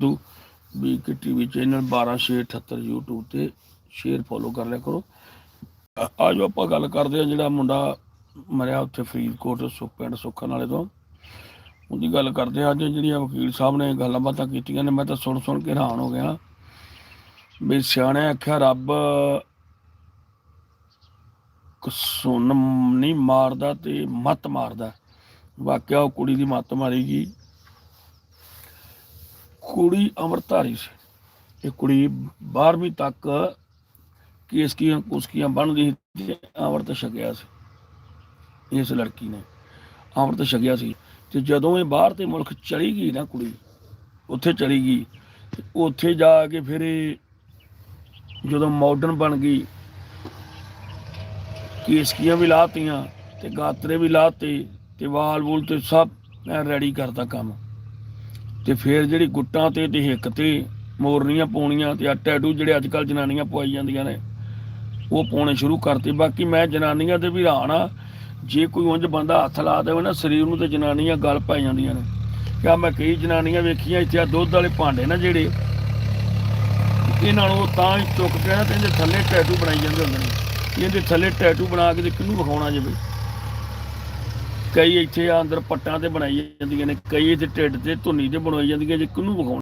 ਦੂ ਵੀ ਕਿ ਟੀਵੀ ਚੈਨਲ 12678 YouTube ਤੇ ਸ਼ੇਅਰ ਫੋਲੋ ਕਰ ਲਿਆ ਕਰੋ। ਆਜੋ ਆਪਾਂ ਗੱਲ ਕਰਦੇ ਆ ਜਿਹੜਾ ਮੁੰਡਾ ਮਰਿਆ ਉੱਥੇ ਫਰੀਦਕੋਟ ਸੁੱਖ ਪਿੰਡ ਸੁੱਖਣ ਵਾਲੇ ਤੋਂ। ਉਹਦੀ ਗੱਲ ਕਰਦੇ ਆ ਅੱਜ ਜਿਹੜੀਆਂ ਵਕੀਲ ਸਾਹਿਬ ਨੇ ਗੱਲਾਂ ਬਾਤਾਂ ਕੀਤੀਆਂ ਨੇ, ਮੈਂ ਤਾਂ ਸੁਣ ਸੁਣ ਕੇ ਹੈਰਾਨ ਹੋ ਗਿਆ। ਵੀ ਸਿਆਣੇ ਆਖਿਆ ਰੱਬ ਸੁਣ ਨਹੀਂ ਮਾਰਦਾ ਤੇ ਮਤ ਮਾਰਦਾ। ਵਾਕਿਆ ਉਹ ਕੁੜੀ ਦੀ ਮੱਤ ਮਾਰੀ ਗਈ। ਕੁੜੀ ਅਮਰਧਾਰੀ ਸੀ। ਇਹ ਕੁੜੀ 12ਵੀਂ ਤੱਕ ਕੇਸ ਕੀਆਂ ਕੁਸਕੀਆਂ ਬਣਦੀ ਸੀ ਤੇ ਅਮਰਤ ਛਕਿਆ ਸੀ। ਇਸ ਲੜਕੀ ਨੇ ਅਮਰਤ ਛਕਿਆ ਸੀ ਤੇ ਜਦੋਂ ਇਹ ਬਾਹਰ ਤੇ ਮੁਲਕ ਚਲੀ ਗਈ ਨਾ ਕੁੜੀ, ਉੱਥੇ ਚਲੀ ਗਈ ਉੱਥੇ ਜਾ ਕੇ ਫਿਰ ਇਹ ਜਦੋਂ ਮਾਡਰਨ ਬਣ ਗਈ, ਕੇਸਕੀਆਂ ਵੀ ਲਾਤੀਆਂ ਤੇ ਗਾਤਰੇ ਵੀ ਲਾਤੇ ਤੇ ਵਾਲ ਵੂਲ ਤੇ ਸਭ ਰੈਡੀ ਕਰਤਾ ਕੰਮ। ਤੇ ਫਿਰ ਜਿਹੜੀ ਗੁੱਟਾਂ ਤੇ ਤੇ ਹਿੱਕ ਤੇ ਮੋਰਨੀਆਂ ਪਾਉਣੀਆਂ ਤੇ ਆ ਟੈਟੂ ਜਿਹੜੇ ਅੱਜ ਕੱਲ ਜਨਾਨੀਆਂ ਪਵਾਈ ਜਾਂਦੀਆਂ ਨੇ, ਉਹ ਪਾਉਣੇ ਸ਼ੁਰੂ ਕਰਤੇ। ਬਾਕੀ ਮੈਂ ਜਨਾਨੀਆਂ ਤੇ ਵੀ ਹੈਰਾਨ ਆ ਜੇ ਕੋਈ ਉਂਝ ਬੰਦਾ ਹੱਥ ਲਾ ਦੇਵੇ ਨਾ, ਸਰੀਰ ਨੂੰ ਤੇ ਜਨਾਨੀਆਂ ਗਲ ਪੈ ਜਾਂਦੀਆਂ ਨੇ। ਕਿਆ ਮੈਂ ਕਈ ਜਨਾਨੀਆਂ ਵੇਖੀਆਂ, ਇੱਥੇ ਆ ਦੁੱਧ ਵਾਲੇ ਭਾਂਡੇ ਨਾ ਜਿਹੜੇ, ਇਹਨਾਂ ਨੂੰ ਤਾਂ ਹੀ ਚੁੱਕ ਕੇ ਨਾ ਤੇ ਇਹਦੇ ਥੱਲੇ ਟੈਟੂ ਬਣਾਈ ਜਾਂਦੇ ਹੁੰਦੇ ਨੇ। ਇਹਦੇ ਥੱਲੇ ਟੈਟੂ ਬਣਾ ਕੇ ਤੇ ਕਿਹਨੂੰ ਵਿਖਾਉਣਾ ਜੇ ਬਈ? ਕਈ ਇੱਥੇ ਆ ਅੰਦਰ ਪੱਟਾਂ ਤੇ ਬਣਾਈ ਜਾਂਦੀਆਂ ਨੇ, ਕਈ ਇੱਥੇ ਢਿੱਡ ਤੇ ਧੁੰਨੀ ਤੇ ਬਣਾਈ ਜਾਂਦੀਆਂ ਜੇ ਕਿਹਨੂੰ ਵਿਖਾਉਣ?